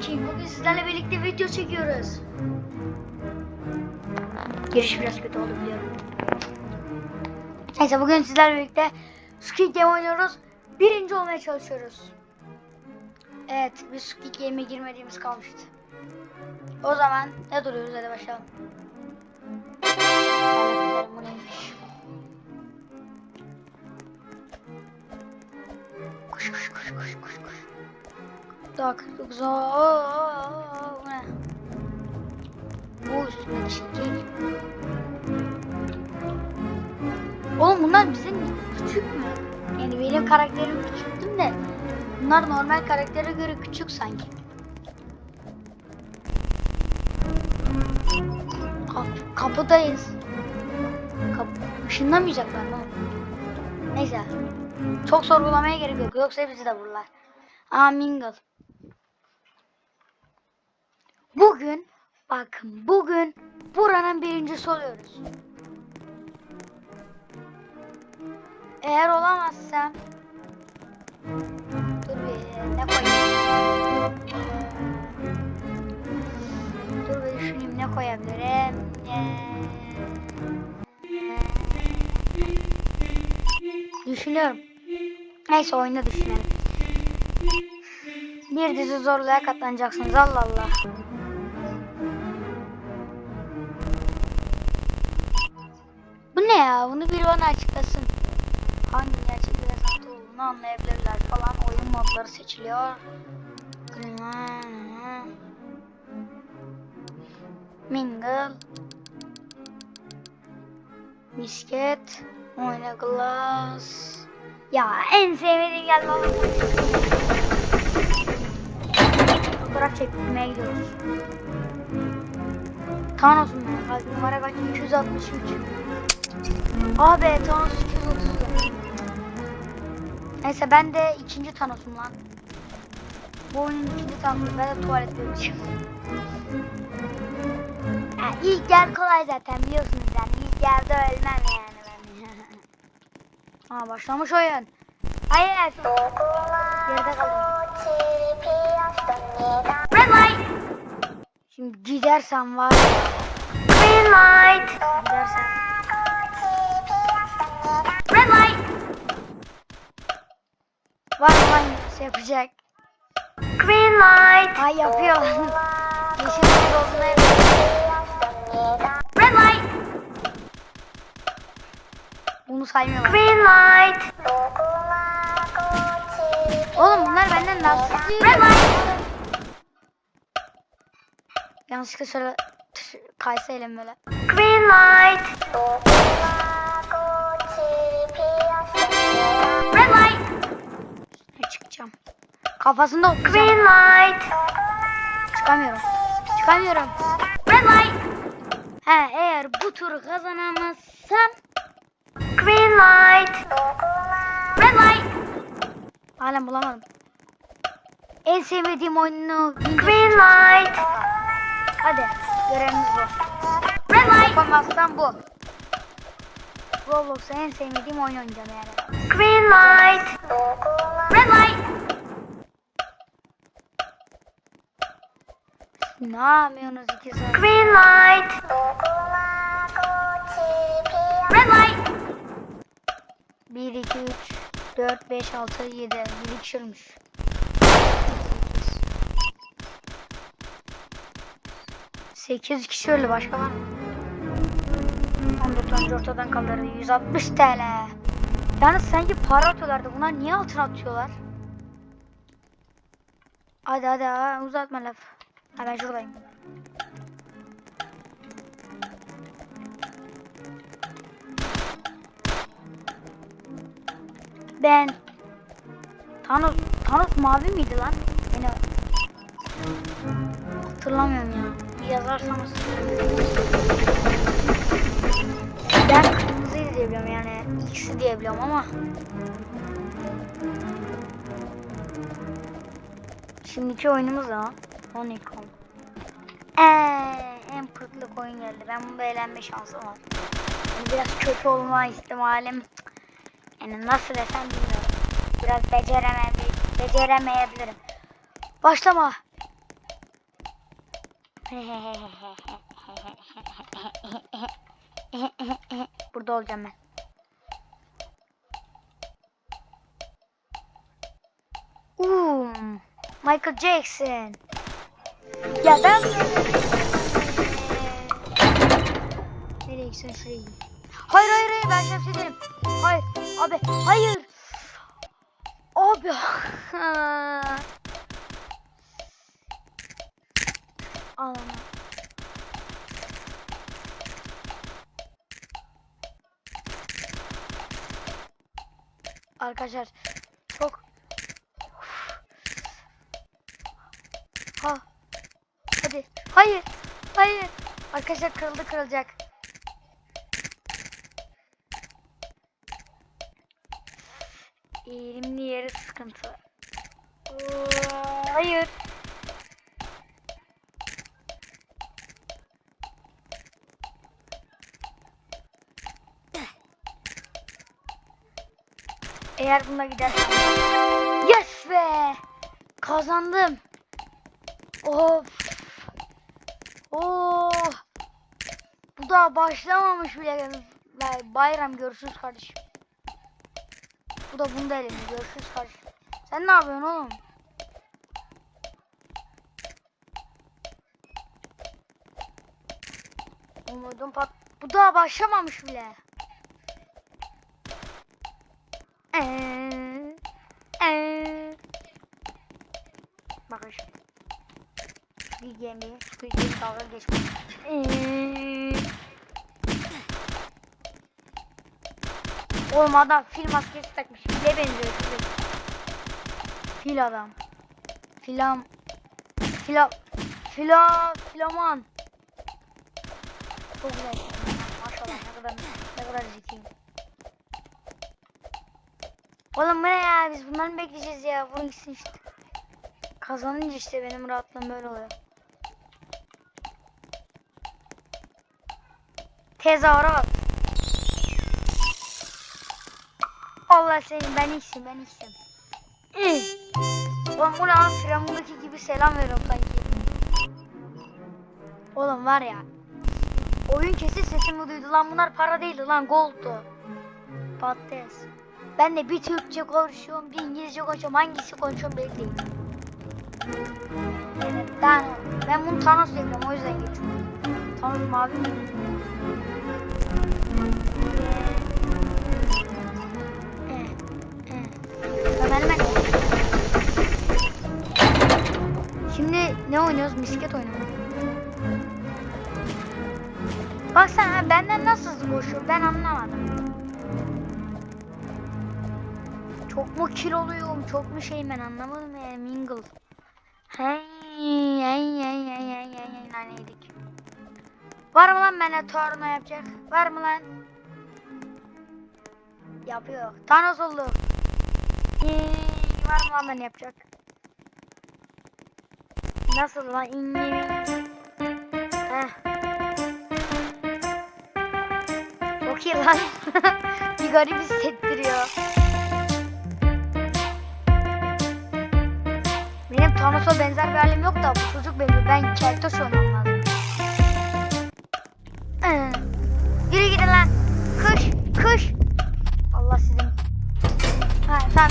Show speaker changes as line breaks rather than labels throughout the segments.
King. Bugün sizlerle birlikte video çekiyoruz. Giriş biraz kötü oldu biliyorum. Neyse bugün sizlerle birlikte Squid Game oynuyoruz. Birinci olmaya çalışıyoruz. Evet, biz Squid Game'e girmediğimiz kalmıştı. O zaman ne duruyoruz hadi başlayalım. Koş koş koş koş koş koş. Daha 49 Bu ne? Bu üstündeki şey değil. Oğlum bunlar bizim küçük mü? Yani benim karakterim küçüktüm de bunlar normal karaktere göre küçük sanki. Kap kapıdayız. Kap ışınlamayacaklar mı? Neyse. Çok sorgulamaya gerek yok. Yoksa bizi de vururlar. Aa Mingle. Bugün bakın bugün buranın birincisi oluyoruz. Eğer olamazsam dur bir ne koyayım? Dur bir düşüneyim ne koyabilirim? Ee, Düşünüyorum. Neyse oyunda düşünelim. Bir dizi zorluğa katlanacaksınız. Allah Allah. Ya? Bunu biri bana açıklasın. Hangi gerçek bir yaşantı olduğunu anlayabilirler falan. Oyun modları seçiliyor. Mingle. Misket. Oyna glass. Ya en sevmediğim geldi baba. Fotoğraf çekmeye gidiyoruz. Kalp numara kaç? 263. Abi Thanos 230. Neyse ben de ikinci Thanos'um lan. Bu oyunun ikinci Thanos'um. Ben de tuvalette öleceğim. Ya ilk yer kolay zaten biliyorsunuz yani. İlk yerde ölmem yani ben. Aa başlamış oyun. Hayır. Geride kaldım. Red light. Şimdi gidersem var. Green light. Gidersem. Şey yapacak. Green light. Ay yapıyor. Yeşil ışık olduğuna Red light. Bunu saymıyorlar. Green light. Oğlum bunlar benden daha hızlı yürüyor. Yanlışlıkla şöyle kaysa elim böyle. Green light. Red light. Kafasında Green light. Çıkamıyorum. Çıkamıyorum. Red light. He eğer bu turu kazanamazsam Green light. Red light. Hala bulamadım. En sevmediğim oyunu Green light. Hadi görevimiz bu. Red light. Yapamazsam bu. Roblox'ta en sevmediğim oyun oynayacağım yani. Green light. Red light. Ne yapıyorsunuz iki saat? Green light. Red light. 1, 2, 3, 4, 5, 6, 7. 1 kişi ölmüş. 8 kişi öldü başka var mı? 14 önce ortadan kaldırdı 160 TL. Yani sanki para atıyorlardı. Bunlar niye altın atıyorlar? Hadi hadi ha, uzatma laf. Ha ben şuradayım. Ben Thanos Thanos mavi miydi lan? Beni hatırlamıyorum ya. Yazarsanız. Ben kırmızıydı diye biliyorum yani ikisi diye biliyorum ama. Şimdiki oyunumuz da Onicon. Eee en pırtlık oyun geldi. Ben bunda eğlenme şansım var. Yani biraz kötü olma ihtimalim yani nasıl desem bilmiyorum. Biraz beceremem, beceremeyebilirim. Başlama. Burada olacağım ben. Uuu, Michael Jackson. Ya ben Nereye gitsen şuraya git. Hayır hayır hayır ben şemsiye değilim. Hayır abi hayır. Abi. Anam. Arkadaşlar çok Ha. Hadi. Hayır. Hayır. Arkadaşlar kırıldı kırılacak. Eğilimli yeri sıkıntı. Hayır. Eğer buna gidersem. Yes be! Kazandım. Of. Oh. Bu daha başlamamış bile. Bay- Bayram görüşürüz kardeşim. Bu da bunu da elinde. Görüşürüz kardeşim. Sen ne yapıyorsun oğlum? Umudum pat. Bu daha başlamamış bile. Eee. Eee. Bakın şimdi. Bir gemi, bir gemi dalga geçmiş. Eee. Oğlum adam fil maskesi takmış. File benziyor file. Fil adam. Filam. Fila. Fila. Filaman. Çok güzel. Maşallah ne kadar ne kadar zekiyim. Oğlum bu ne ya? Biz bunları bekleyeceğiz ya? Vurun gitsin işte. Kazanınca işte benim rahatlığım böyle oluyor. Tezahüra bak. Allah seni ben içsin ben. Ih. Oğlum bu lan Firavun'daki gibi selam veriyorum sanki. Oğlum var ya. Oyun kesin sesimi duydu lan bunlar para değildi lan gold'du. Patates. Ben de bir Türkçe konuşuyorum bir İngilizce konuşuyorum hangisi konuşuyorum belli değil. Ben, ben bunu Thanos yapıyorum o yüzden geçiyorum. Thanos mavi mi? Oyunu mu? Baksana benden nasıl koşuyor ben anlamadım. Çok mu kiloluyum, çok mu şey ben anlamadım yani mingle. Hey, hey, hey, hey, hey, hey, hey. Var mı lan bende torna yapacak? Var mı lan? Yapıyor. Thanos oldu. Ee, var mı lan bende yapacak? Nasıl lan? İnni. Heh. Çok lan. bir garip hissettiriyor. Benim Thanos'a benzer bir halim yok da bu çocuk benim. Ben keltoş olmam lazım. Yürü gidin lan. Kış, kış. Allah sizin. Ha tamam.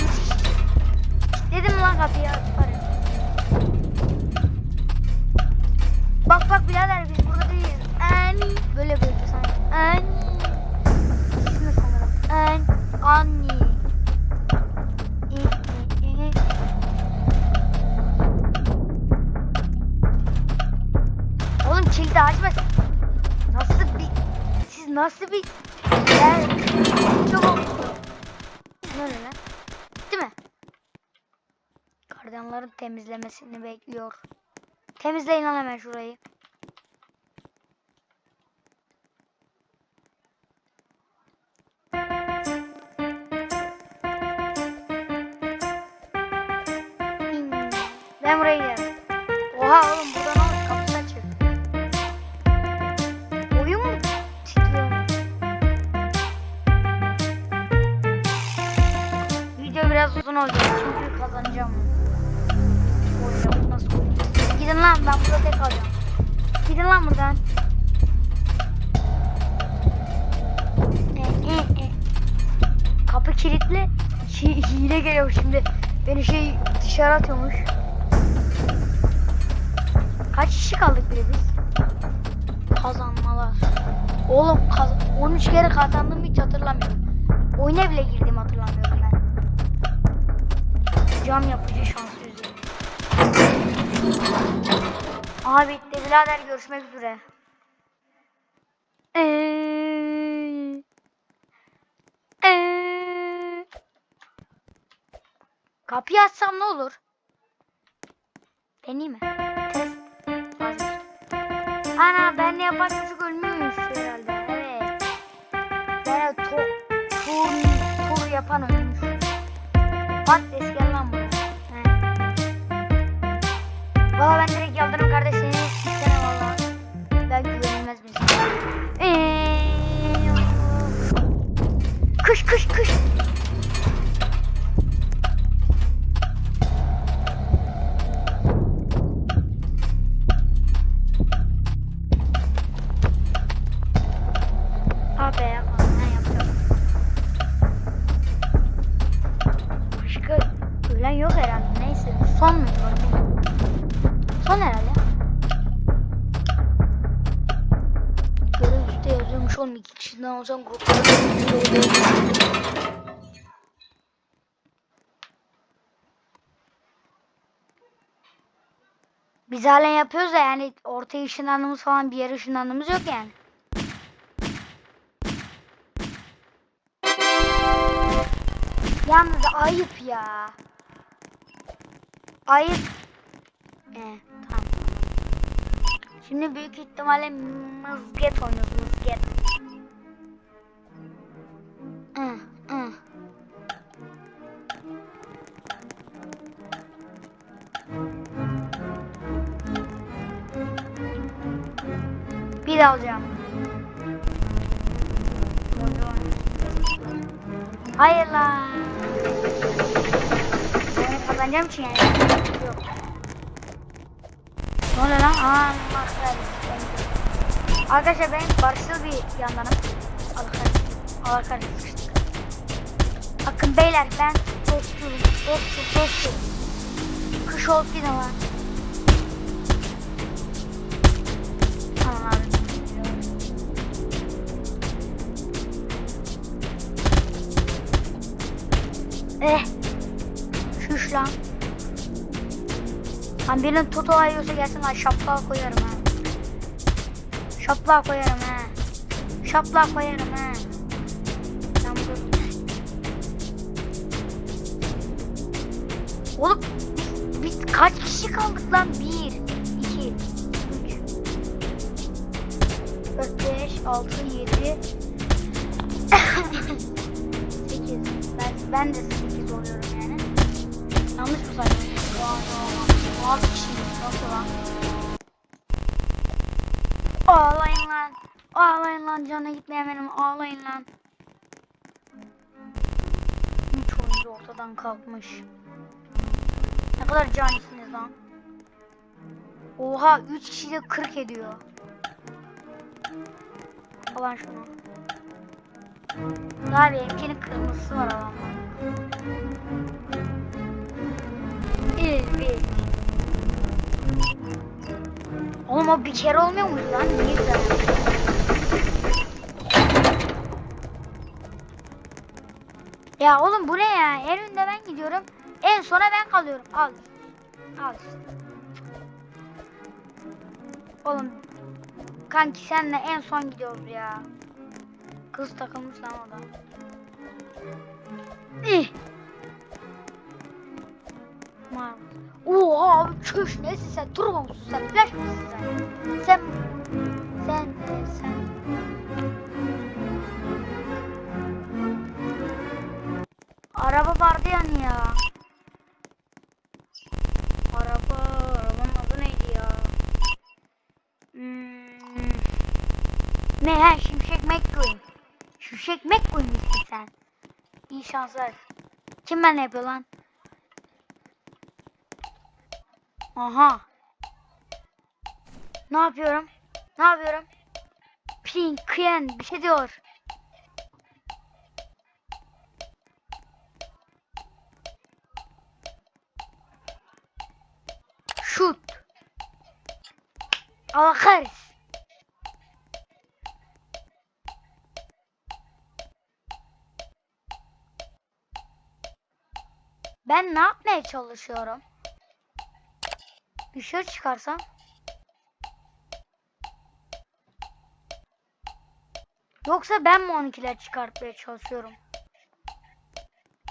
Dedim lan kapıyı. Bak bak birader biz burada değiliz. Ani. Böyle böyle sanki. Ani. İsmi sanırım. An. Anni. Oğlum kilidi açma. Nasıl bir... Siz nasıl bir... Yani... Çok oldu. Ne öyle lan? Değil mi? Gardiyanların temizlemesini bekliyor. Temizleyin lan hemen şurayı. Hi- hile geliyor şimdi. Beni şey dışarı atıyormuş. Kaç kişi kaldık bile biz? Kazanmalar. Oğlum kaz 13 kere kazandığımı hiç hatırlamıyorum. Oyuna bile girdiğimi hatırlamıyorum ben. Cam yapıcı şans yüzüğü. Aha bitti birader görüşmek üzere. Eee. Kapıyı açsam ne olur? Deneyeyim mi? Vazgeçtim. Ana ben ne yapan çocuk ölmüyormuş herhalde. Evet. Yani to tur, tur yapan ölmüş. Bak gel lan buraya. Valla ben direkt yaldırım kardeş seni istemem valla. Ben güvenilmez bir. Eee, Kış kış kış. Olsam grupta. Biz halen yapıyoruz da yani ortaya ışınlandığımız falan bir yere ışınlandığımız yok yani. Yalnız ayıp ya. Ayıp. Ee, tamam. Şimdi büyük ihtimalle mızget oynuyoruz De alacağım. Hayır lan. Ben kazanacağım için yani. Yok. Ne oluyor lan? Aa. Arkadaşlar ben barışçıl bir yandanım. Allah kahretsin. Bakın beyler ben dostum, dostum, dostum. Kış olup gidin lan. Eh. Şuş lan. Lan birinin toto ayıyorsa gelsin lan şaplığa koyarım ha. Şaplığa koyarım ha. Şaplığa koyarım ha. Lan dur. Oğlum biz, biz kaç kişi kaldık lan? Bir, iki, üç, dört, beş, altı, yedi, sekiz. Ben, ben de. Nasıl lan? Ağlayın lan. Ağlayın lan canı gitmeyen benim. Ağlayın lan. Üç oyuncu ortadan kalkmış. Ne kadar canisiniz lan. Oha 3 kişi de 40 ediyor. Falan şunu. Daha benimkinin kırmızısı var adamda. Evet. Oğlum o bir kere olmuyor muydu lan? Niye güzel? Ya oğlum bu ne ya? En önde ben gidiyorum. En sona ben kalıyorum. Al. Al. Oğlum kanki senle en son gidiyoruz ya. Kız takılmış lan orada. İh. Mar. Oha abi çüş nesin sen? Turbo musun sen? Flash mısın sen? Sen sen sen Araba vardı yani ya. Araba, arabanın adı neydi ya? Hmm. Ne ha Şimşek McQueen. Şimşek McQueen misin sen? İyi şanslar. Kim ben yapıyor lan? Aha. Ne yapıyorum? Ne yapıyorum? Pink, Kien bir şey diyor. Şut. Allah kahretsin. Ben ne yapmaya çalışıyorum? Dışarı çıkarsam. Yoksa ben mi 12'ler çıkartmaya çalışıyorum?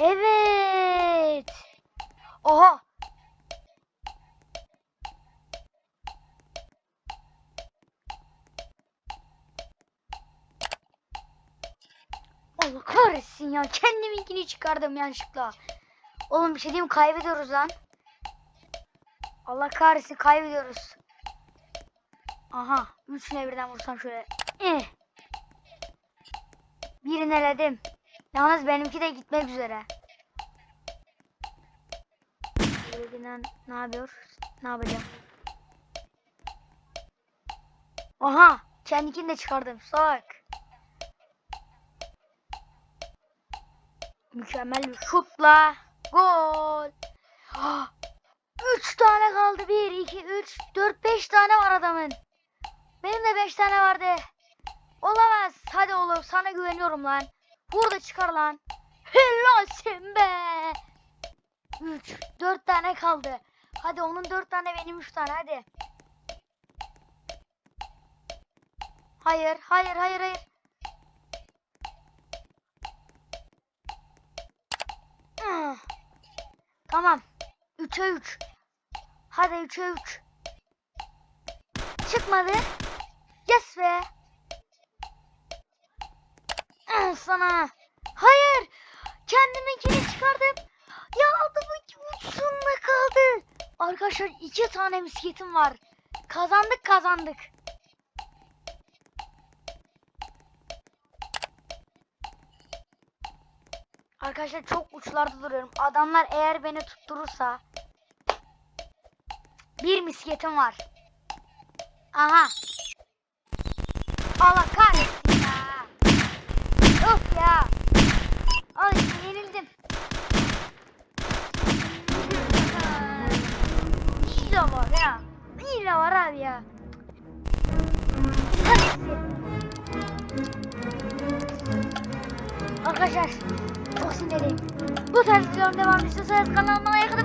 Evet. Oha. Allah kahretsin ya. Kendiminkini çıkardım yanlışlıkla. Oğlum bir şey diyeyim kaybediyoruz lan. Allah kahretsin kaybediyoruz. Aha. Üçüne birden vursam şöyle. Eh. Birini eledim. Yalnız benimki de gitmek üzere. Birinden ne yapıyor? Ne yapacağım? Aha! Kendikini de çıkardım. Salak. Mükemmel bir şutla. Gol. Ah! Üç tane kaldı. Bir, iki, üç, dört, beş tane var adamın. Benim de beş tane vardı. Olamaz. Hadi oğlum sana güveniyorum lan. Burada çıkar lan. Helalsin be. 3, 4 tane kaldı. Hadi onun 4 tane benim 3 tane hadi. Hayır, hayır, hayır, hayır. Ah. Tamam. 3'e 3. Hadi 3'e 3. Çıkmadı. Yes be. Ah, sana. Hayır. Kendiminkini çıkardım. Ya adamın ucunda kaldı. Arkadaşlar iki tane misketim var. Kazandık kazandık. Arkadaşlar çok uçlarda duruyorum. Adamlar eğer beni tutturursa bir misketim var. Aha. Allah kahretsin ya. Of ya. Al işte yenildim. Hile var ya. Hile var abi ya. Kahretsin. Arkadaşlar çok sinirliyim. Bu tarz videoların devamını istiyorsanız kanalıma like